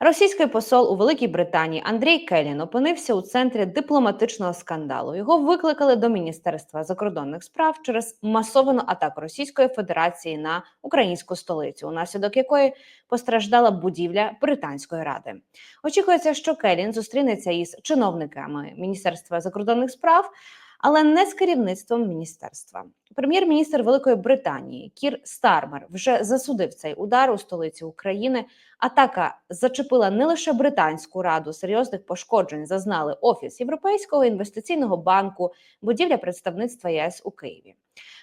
Російський посол у Великій Британії Андрій Келін опинився у центрі дипломатичного скандалу. Його викликали до Міністерства закордонних справ через масовану атаку Російської Федерації на українську столицю, унаслідок якої постраждала будівля британської ради. Очікується, що Келін зустрінеться із чиновниками Міністерства закордонних справ. Але не з керівництвом міністерства. Прем'єр-міністр Великої Британії Кір Стармер вже засудив цей удар у столиці України. Атака зачепила не лише британську раду, серйозних пошкоджень зазнали офіс Європейського інвестиційного банку, будівля представництва ЄС у Києві.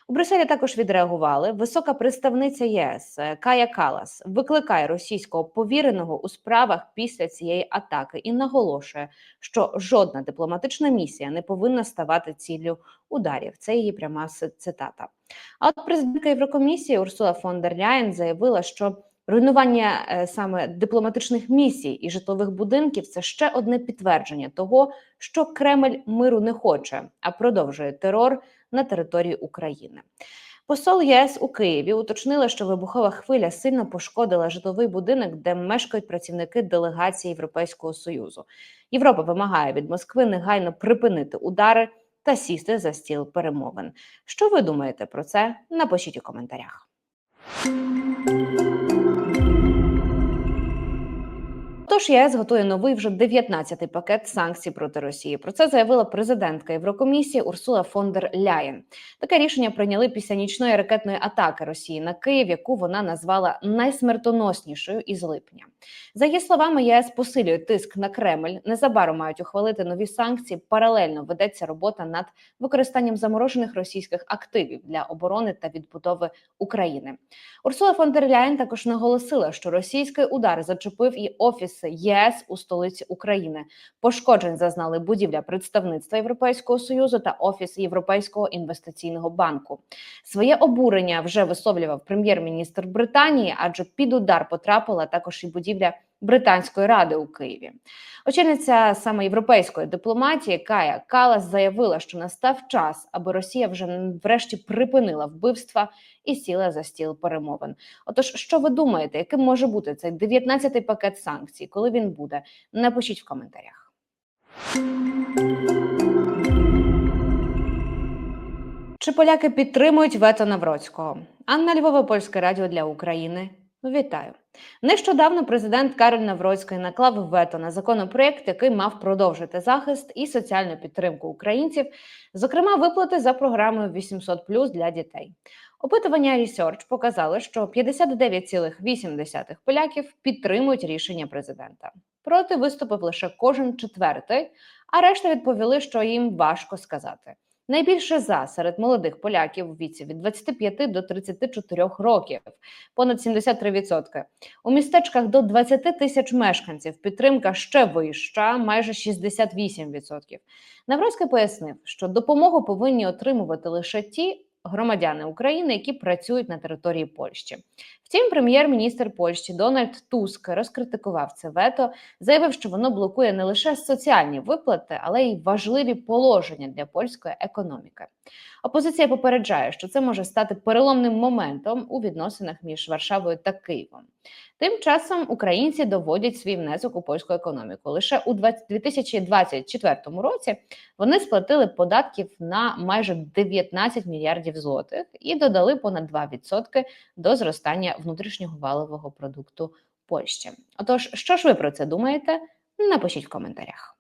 У Брюсселі також відреагували. Висока представниця ЄС е, Кая Калас викликає російського повіреного у справах після цієї атаки і наголошує, що жодна дипломатична місія не повинна ставати ціллю ударів. Це її пряма цитата. А от президентка Єврокомісії Урсула фон дер Ляєн заявила, що Руйнування е, саме дипломатичних місій і житлових будинків це ще одне підтвердження того, що Кремль миру не хоче, а продовжує терор на території України. Посол ЄС у Києві уточнила, що вибухова хвиля сильно пошкодила житловий будинок, де мешкають працівники делегації Європейського союзу. Європа вимагає від Москви негайно припинити удари та сісти за стіл перемовин. Що ви думаєте про це? Напишіть у коментарях. Thank you. Тож ЄС готує новий вже 19-й пакет санкцій проти Росії. Про це заявила президентка Єврокомісії Урсула фон дер Ляєн. Таке рішення прийняли після нічної ракетної атаки Росії на Київ, яку вона назвала найсмертоноснішою із липня. За її словами, ЄС посилює тиск на Кремль. Незабаром мають ухвалити нові санкції. Паралельно ведеться робота над використанням заморожених російських активів для оборони та відбудови України. Урсула фон дер Ляєн також наголосила, що російський удар зачепив і офіси ЄС у столиці України. Пошкоджень зазнали будівля представництва Європейського союзу та офіс Європейського інвестиційного банку. Своє обурення вже висловлював прем'єр-міністр Британії, адже під удар потрапила також і будівля британської ради у Києві. Очільниця саме європейської дипломатії Кая Калас заявила, що настав час, аби Росія вже врешті припинила вбивства і сіла за стіл перемовин. Отож, що ви думаєте, яким може бути цей 19-й пакет санкцій, коли він буде? Напишіть в коментарях. Чи поляки підтримують вето Навроцького? Анна Львова, Польське радіо для України. Вітаю нещодавно. Президент Кароль Навроцький наклав вето на законопроект, який мав продовжити захист і соціальну підтримку українців, зокрема виплати за програмою 800+, для дітей. Опитування Research показало, що 59,8% поляків підтримують рішення президента. Проти виступив лише кожен четвертий, а решта відповіли, що їм важко сказати. Найбільше за серед молодих поляків у віці від 25 до 34 років, понад 73%. У містечках до 20 тисяч мешканців підтримка ще вища, майже 68%. Навроцький пояснив, що допомогу повинні отримувати лише ті громадяни України, які працюють на території Польщі. Втім, прем'єр-міністр Польщі Дональд Туск розкритикував це вето, заявив, що воно блокує не лише соціальні виплати, але й важливі положення для польської економіки. Опозиція попереджає, що це може стати переломним моментом у відносинах між Варшавою та Києвом. Тим часом українці доводять свій внесок у польську економіку. Лише у 2024 році вони сплатили податків на майже 19 мільярдів злотих і додали понад 2% до зростання внутрішнього валового продукту Польщі. Отож, що ж ви про це думаєте? Напишіть в коментарях.